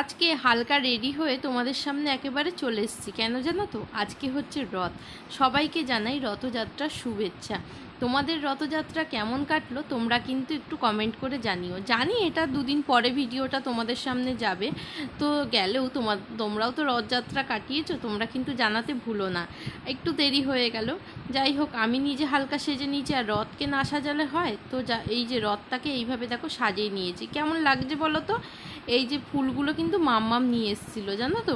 আজকে হালকা রেডি হয়ে তোমাদের সামনে একেবারে চলে এসেছি। কেন জানো তো? আজকে হচ্ছে রথ। সবাইকে জানাই রথযাত্রার শুভেচ্ছা। তোমাদের রথযাত্রা কেমন কাটলো তোমরা কিন্তু একটু কমেন্ট করে জানিও। জানি এটা দুদিন পরে ভিডিওটা তোমাদের সামনে যাবে। তো গেলেও তোমার তোমরাও তো রথযাত্রা কাটিয়েছো, তোমরা কিন্তু জানাতে ভুলো না। একটু দেরি হয়ে গেল। যাই হোক, আমি নিজে হালকা সেজে নিয়েছি আর রথকে না সাজালে হয়। তো যা, এই যে রথটাকে এইভাবে দেখো সাজিয়ে নিয়েছি। কেমন লাগছে বলো তো? এই যে ফুলগুলো কিন্তু মাম্মাম নিয়ে এসেছিল, জানো তো?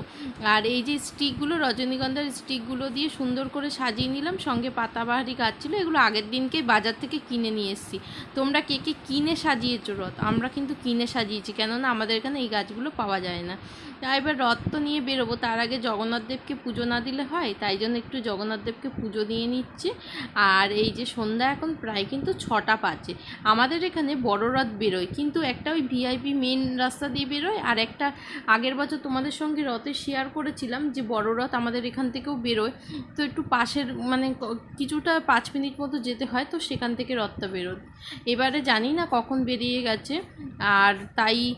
আর এই যে স্টিকগুলো, রজনীগন্ধার স্টিকগুলো দিয়ে সুন্দর করে সাজিয়ে নিলাম, সঙ্গে পাতাবাহারি গাছ ছিল, এগুলো আগের দিনকে বাজার থেকে কিনে নিয়ে এসেছি। তোমরা কে কে কিনে সাজিয়েছো, রথ? আমরা কিন্তু কিনে সাজিয়েছি, কেননা আমাদের এখানে এই গাছগুলো পাওয়া যায় না। তা এবার রথ তো নিয়ে বেরোবো, তার আগে জগন্নাথ দেবকে পুজো না দিলে হয়, তাই জন্য একটু জগন্নাথ দেবকে পুজো দিয়ে নিচ্ছি। আর এই যে সন্ধ্যা এখন প্রায় কিন্তু ছটা পাঁচে আমাদের এখানে বড় রথ বেরোয়, কিন্তু একটা ওই ভিআইপি মেন রাস্তা দিয়ে বেরোয়। আর একটা আগের বছর তোমাদের সঙ্গে রথে শেয়ার করেছিলাম যে বড় রথ আমাদের এখান থেকেও বেরোয়। তো একটু পাশের মানে কিছুটা পাঁচ মিনিট মতো যেতে হয়, তো সেখান থেকে রথটা বেরোয়। এবারে জানি না কখন বেরিয়ে গেছে। আর তাই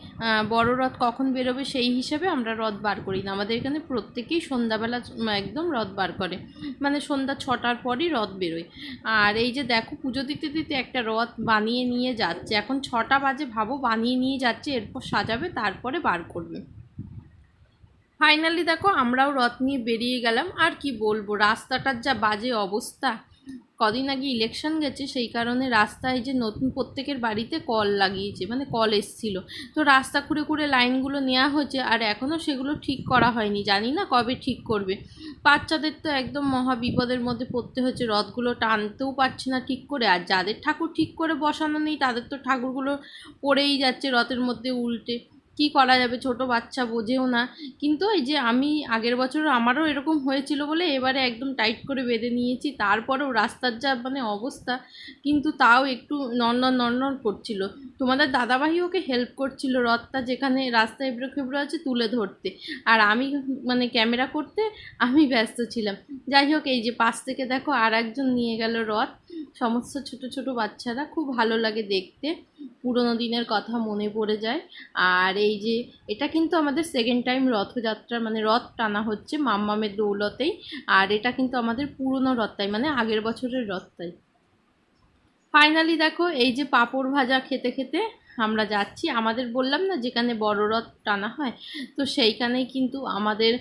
বড় রথ কখন বেরোবে সেই হিসাবে আমরা রথ বার করি না। আমাদের এখানে প্রত্যেকেই সন্ধ্যাবেলা একদম রথ বার করে। মানে সন্ধ্যা ছটার পরই রথ বেরোয়। আর এই যে দেখো পুজো দিতে দিতে একটা রথ বানিয়ে নিয়ে যাচ্ছে। এখন ছটা বাজে ভাবো, বানিয়ে নিয়ে যাচ্ছে, এরপর সাজাবে তারপরে বার করবে। ফাইনালি দেখো, আমরাও রথ নিয়ে বেরিয়ে গেলাম। আর কি বলব, রাস্তাটার যা বাজে অবস্থা, কদিন আগে ইলেকশন গেছে, সেই কারণে রাস্তায় যে নতুন প্রত্যেকের বাড়িতে কল লাগিয়েছে মানে কল এসছিল। তো রাস্তা খুঁড়ে খুঁড়ে লাইনগুলো নেওয়া হয়েছে, আর এখনও সেগুলো ঠিক করা হয়নি। জানি না কবে ঠিক করবে। বাচ্চাদের তো একদম মহা বিপদের মধ্যে পড়তে হচ্ছে, রথগুলো টানতেও পারছে না ঠিক করে। আর যাদের ঠাকুর ঠিক করে বসানো নেই, তাদের তো ঠাকুরগুলো পড়েই যাচ্ছে রথের মধ্যে উল্টে। কি করা যাবে? ছোট বাচ্চা বোঝেও না। কিন্তু এই যে আমি আগের বছর আমারও এরকম হয়েছিল বলে এবারে একদম টাইট করে বেঁধে নিয়েছি, তারপরেও রাস্তার যা মানে অবস্থা, কিন্তু তাও একটু নড়নড় নড়নড় করছিল। তোমাদের দাদাভাই ওকে হেল্প করছিল রথটা যেখানে রাস্তা এবড়ো খেবড়ো আছে তুলে ধরতে। আর আমি মানে ক্যামেরা করতে আমি ব্যস্ত ছিলাম। যাই হোক, এই যে পাশ থেকে দেখো আর একজন নিয়ে গেল রথ। সমস্ত ছোট ছোট বাচ্চারা খুব ভালো লাগে দেখতে। পুরোনো দিনের কথা মনে পড়ে যায়। আর এই যে, এটা কিন্তু আমাদের সেকেন্ড টাইম রথযাত্রা মানে রথ টানা হচ্ছে মাম্মামের দৌলতেই। আর এটা কিন্তু আমাদের পুরনো রথটাই মানে আগের বছরের রথটাই ফাইনালি দেখো, এই যে পাঁপড় ভাজা খেতে খেতে আমরা যাচ্ছি। আমাদের বললাম না যেখানে বড় রথ টানা হয়, তো সেইখানেই কিন্তু আমাদের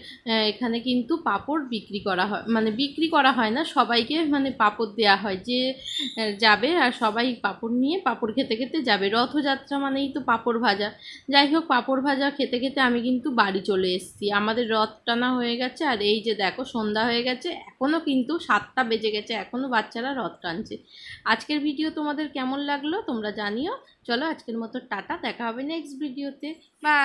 এখানে কিন্তু পাপড় বিক্রি করা হয়। মানে বিক্রি করা হয় না, সবাইকে মানে পাপড় দেওয়া হয়। যে যাবে আর সবাই পাঁপড় নিয়ে পাঁপড় খেতে খেতে যাবে। রথযাত্রা মানেই তো পাপড় ভাজা। যাই হোক, পাপড় ভাজা খেতে খেতে আমি কিন্তু বাড়ি চলে এসেছি। আমাদের রথ টানা হয়ে গেছে আর এই যে দেখো, সন্ধ্যা হয়ে গেছে। এখনও কিন্তু সাতটা বেজে গেছে এখনও বাচ্চারা রথ টানছে। আজকের ভিডিও তোমাদের কেমন লাগল তোমরা জানিও। চলো আজকের মতো টাটা দেখা হবে নেক্সট ভিডিওতে বাই